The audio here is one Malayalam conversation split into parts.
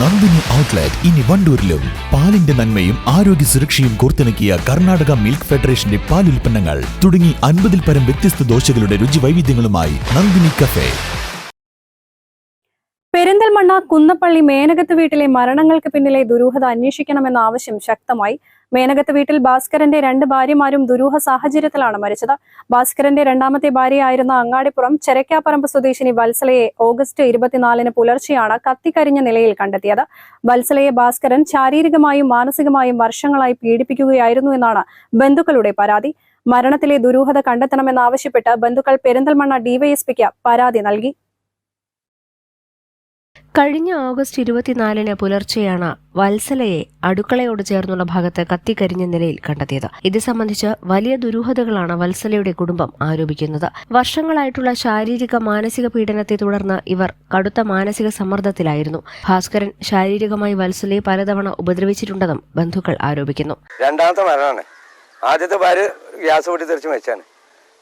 നന്ദിനി ഔട്ട്ലെറ്റ് ഇനി വണ്ടൂരിലും. പാലിന്റെ നന്മയും ആരോഗ്യ സുരക്ഷയും കോർത്തിണക്കിയ കർണാടക മിൽക്ക് ഫെഡറേഷന്റെ പാൽ ഉൽപ്പന്നങ്ങൾ തുടങ്ങി അൻപതിൽ പരം വ്യത്യസ്ത ദോശകളുടെ രുചി വൈവിധ്യങ്ങളുമായി നന്ദിനി കഫേ. പെരിന്തൽമണ്ണ കുന്നപ്പള്ളി മേനകത്ത് വീട്ടിലെ മരണങ്ങൾക്ക് പിന്നിലെ ദുരൂഹത അന്വേഷിക്കണമെന്ന ആവശ്യം ശക്തമായി മേനകത്ത് വീട്ടിൽ ഭാസ്കരന്റെ രണ്ട് ഭാര്യമാരും ദുരൂഹ സാഹചര്യത്തിലാണ് മരിച്ചത്. ഭാസ്കരന്റെ രണ്ടാമത്തെ ഭാര്യയായിരുന്ന അങ്ങാടിപ്പുറം ചെരക്കാപ്പറമ്പ് സ്വദേശിനി വത്സലയെ ഓഗസ്റ്റ് ഇരുപത്തിനാലിന് പുലർച്ചെയാണ് കത്തിക്കരിഞ്ഞ നിലയിൽ കണ്ടെത്തിയത്. വത്സലയെ ഭാസ്കരൻ ശാരീരികമായും മാനസികമായും വർഷങ്ങളായി പീഡിപ്പിക്കുകയായിരുന്നു എന്നാണ് ബന്ധുക്കളുടെ പരാതി. മരണത്തിലെ ദുരൂഹത കണ്ടെത്തണമെന്നാവശ്യപ്പെട്ട് ബന്ധുക്കൾ പെരിന്തൽമണ്ണ ഡിവൈഎസ്പിക്ക് പരാതി നൽകി. കഴിഞ്ഞ ഓഗസ്റ്റ് ഇരുപത്തിനാലിന് പുലർച്ചെയാണ് വത്സലയെ അടുക്കളയോട് ചേർന്നുള്ള ഭാഗത്ത് കത്തിക്കരിഞ്ഞ നിലയിൽ കണ്ടെത്തിയത്. ഇത് സംബന്ധിച്ച് വലിയ ദുരൂഹതകളാണ് വത്സലയുടെ കുടുംബം ആരോപിക്കുന്നത്. വർഷങ്ങളായിട്ടുള്ള ശാരീരിക മാനസിക പീഡനത്തെ തുടർന്ന് ഇവർ കടുത്ത മാനസിക സമ്മർദ്ദത്തിലായിരുന്നു. ഭാസ്കരൻ ശാരീരികമായി വത്സലയെ പലതവണ ഉപദ്രവിച്ചിട്ടുണ്ടെന്നും ബന്ധുക്കൾ ആരോപിക്കുന്നു. രണ്ടാമത്തെ മരണമാണ്. ആദ്യത്തെ ഭാര്യ ഗ്യാസ് തെറിച്ച് വെച്ചാണ്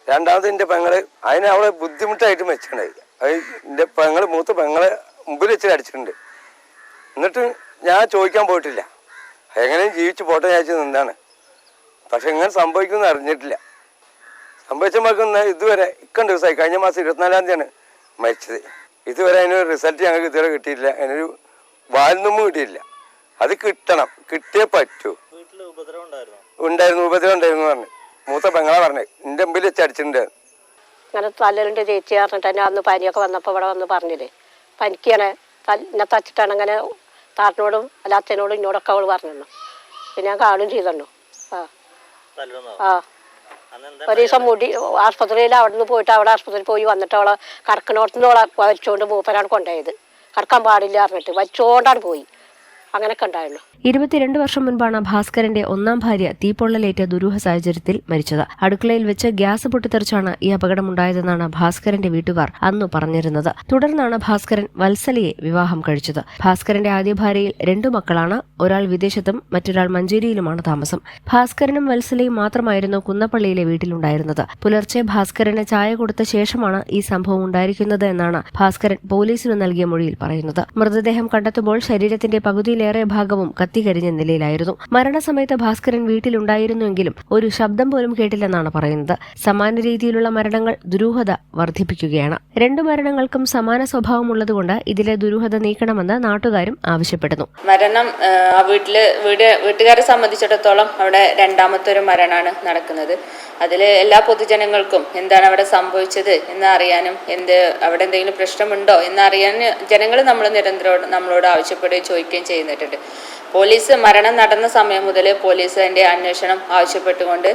രണ്ടാമത് എന്റെ പെങ്ങൾ അതിനെ അവളെ ബുദ്ധിമുട്ടായിട്ട് വെച്ചാണ് അത് എന്റെ പെങ്ങൾ മൂത്ത പെങ്ങളെ മുമ്പിൽ വെച്ച് അടിച്ചിട്ടുണ്ട്. എന്നിട്ട് ഞാൻ ചോദിക്കാൻ പോയിട്ടില്ല. എങ്ങനെയും ജീവിച്ച് പോട്ടെ ഞാൻ നിന്നാണ്. പക്ഷെ എങ്ങനെ സംഭവിക്കുമെന്ന് അറിഞ്ഞിട്ടില്ല. സംഭവിച്ചപ്പോഴേക്കും ഇതുവരെ ഇക്കണ്ട ദിവസമായി. കഴിഞ്ഞ മാസം ഇരുപത്തിനാലാം തീയതിയാണ് മരിച്ചത്. ഇതുവരെ അതിനൊരു റിസൾട്ട് ഞങ്ങൾക്ക് ഇതുവരെ കിട്ടിയിട്ടില്ല. അതിനൊരു വാലിനൊന്നും കിട്ടിയില്ല അത് കിട്ടണം. കിട്ടിയേ പറ്റൂ. ഉണ്ടായിരുന്നു? ഉപദ്രവം ഉണ്ടായിരുന്നു പറഞ്ഞു. മൂത്ത പെങ്ങളെ പറഞ്ഞു. എന്റെ മുമ്പിൽ വെച്ച് അടിച്ചിട്ടുണ്ട്. അങ്ങനെ തലലിന്റെ ചേച്ചി പറഞ്ഞിട്ട് തന്നെ അന്ന് പനിയൊക്കെ വന്നപ്പോൾ ഇവിടെ വന്ന് പറഞ്ഞില്ലേ? പനിക്കാണ്. എന്നെ തച്ചിട്ടാണ് അങ്ങനെ താറിനോടും അല്ലാത്തതിനോടും ഇന്നോടൊക്കെ അവൾ പറഞ്ഞു പിന്നെ ഞാൻ കാണുകയും ചെയ്തണ്ണു ആ. ആ. ഒരു ദിവസം മുടി ആസ്പത്രിയിൽ അവിടെ നിന്ന് പോയിട്ട് അവിടെ ആസ്പത്രിയിൽ പോയി വന്നിട്ട് അവളെ കടക്കണോടത്തുനിന്ന് അവളെ വലിച്ചുകൊണ്ട് മൂപ്പരാണ് കൊണ്ടുപോയത്. കടക്കാൻ പാടില്ല പറഞ്ഞിട്ട് വലിച്ചോണ്ടാണ് പോയി. അങ്ങനെയൊക്കെ ഉണ്ടായുള്ളൂ. ഇരുപത്തിരണ്ട് വർഷം മുൻപാണ് ഭാസ്കരന്റെ ഒന്നാം ഭാര്യ തീപ്പൊള്ളലേറ്റ ദുരൂഹ സാഹചര്യത്തിൽ മരിച്ചത്. അടുക്കളയിൽ വെച്ച് ഗ്യാസ് പൊട്ടിത്തെറിച്ചാണ് ഈ അപകടമുണ്ടായതെന്നാണ് ഭാസ്കരന്റെ വീട്ടുകാർ അന്നു പറഞ്ഞിരുന്നത്. തുടർന്നാണ് ഭാസ്കരൻ വത്സലയെ വിവാഹം കഴിച്ചത്. ഭാസ്കരന്റെ ആദ്യ ഭാര്യയിൽ രണ്ടു മക്കളാണ്. ഒരാൾ വിദേശത്തും മറ്റൊരാൾ മഞ്ചേരിയിലുമാണ് താമസം. ഭാസ്കരനും വത്സലയും മാത്രമായിരുന്നു കുന്നപ്പള്ളിയിലെ വീട്ടിലുണ്ടായിരുന്നത്. പുലർച്ചെ ഭാസ്കരന് ചായ കൊടുത്ത ശേഷമാണ് ഈ സംഭവം ഉണ്ടായിരിക്കുന്നത് എന്നാണ് ഭാസ്കരൻ പോലീസിന് നൽകിയ മൊഴിയിൽ പറയുന്നത്. മൃതദേഹം കണ്ടെത്തുമ്പോൾ ശരീരത്തിന്റെ പകുതിയിലേറെ ഭാഗവും കത്തിക്കരിഞ്ഞ നിലയിലായിരുന്നു. മരണസമയത്ത് ഭാസ്കരൻ വീട്ടിലുണ്ടായിരുന്നുവെങ്കിലും ഒരു ശബ്ദം പോലും കേട്ടില്ലെന്നാണ് പറയുന്നത്. സമാന രീതിയിലുള്ള മരണങ്ങൾ ദുരൂഹത വർദ്ധിപ്പിക്കുകയാണ്. രണ്ടു മരണങ്ങൾക്കും സമാന സ്വഭാവമുള്ളതുകൊണ്ട് ഇതിലെ ദുരൂഹത നീക്കണമെന്ന് നാട്ടുകാരും ആവശ്യപ്പെടുന്നു. മരണം ആ, വീട്ടിൽ വീട് വീട്ടുകാരെ സംബന്ധിച്ചിടത്തോളം അവിടെ രണ്ടാമത്തെ ഒരു മരണമാണ് നടക്കുന്നത്. അതിൽ എല്ലാ പൊതുജനങ്ങൾക്കും എന്താണ് അവിടെ സംഭവിച്ചത് എന്നറിയാനും എന്ത് അവിടെ എന്തെങ്കിലും പ്രശ്നമുണ്ടോ എന്ന് അറിയാൻ ജനങ്ങൾ നമ്മൾ നിരന്തരം നമ്മളോട് ആവശ്യപ്പെടുകയും ചോദിക്കുകയും ചെയ്യുന്നിട്ടുണ്ട് പോലീസ് മരണം നടന്ന സമയം മുതൽ പോലീസ് അതിന്റെ അന്വേഷണം ആവശ്യപ്പെട്ടുകൊണ്ട്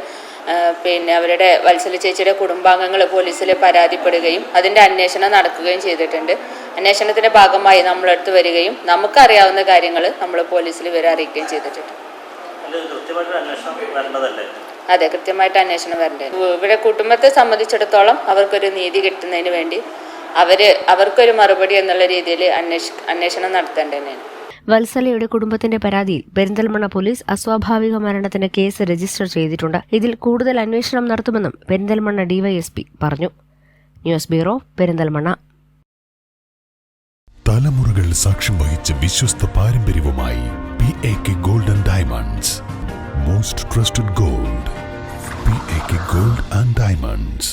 പിന്നെ അവരുടെ വത്സല ചേച്ചിയുടെ കുടുംബാംഗങ്ങൾ പോലീസിൽ പരാതിപ്പെടുകയും അതിന്റെ അന്വേഷണം നടക്കുകയും ചെയ്തിട്ടുണ്ട്. അന്വേഷണത്തിന്റെ ഭാഗമായി നമ്മളെടുത്ത് വരികയും നമുക്കറിയാവുന്ന കാര്യങ്ങൾ നമ്മൾ പോലീസിൽ ഇവരെ അറിയിക്കുകയും ചെയ്തിട്ടുണ്ട്. അതെ കൃത്യമായിട്ട് അന്വേഷണം വരേണ്ടത് ഇവിടെ കുടുംബത്തെ സംബന്ധിച്ചിടത്തോളം അവർക്കൊരു നീതി കിട്ടുന്നതിന് വേണ്ടി അവർ അവർക്കൊരു മറുപടി എന്നുള്ള രീതിയിൽ അന്വേഷ അന്വേഷണം നടത്തേണ്ടതന്നെയാണ് വത്സലയുടെ കുടുംബത്തിന്റെ പരാതിയിൽ പെരിന്തൽമണ്ണ പോലീസ് അസ്വാഭാവിക മരണത്തിന് കേസ് രജിസ്റ്റർ ചെയ്തിട്ടുണ്ട്. ഇതിൽ കൂടുതൽ അന്വേഷണം നടത്തുമെന്നും പെരിന്തൽമണ്ണ ഡിവൈഎസ്പി പറഞ്ഞു. News bureau Perinthalmanna. തലമുറകൾ സാക്ഷ്യം വഹിച്ച വിശ്വസ്ത പാരമ്പര്യവുമായി P A K golden diamonds most trusted gold P A K gold and diamonds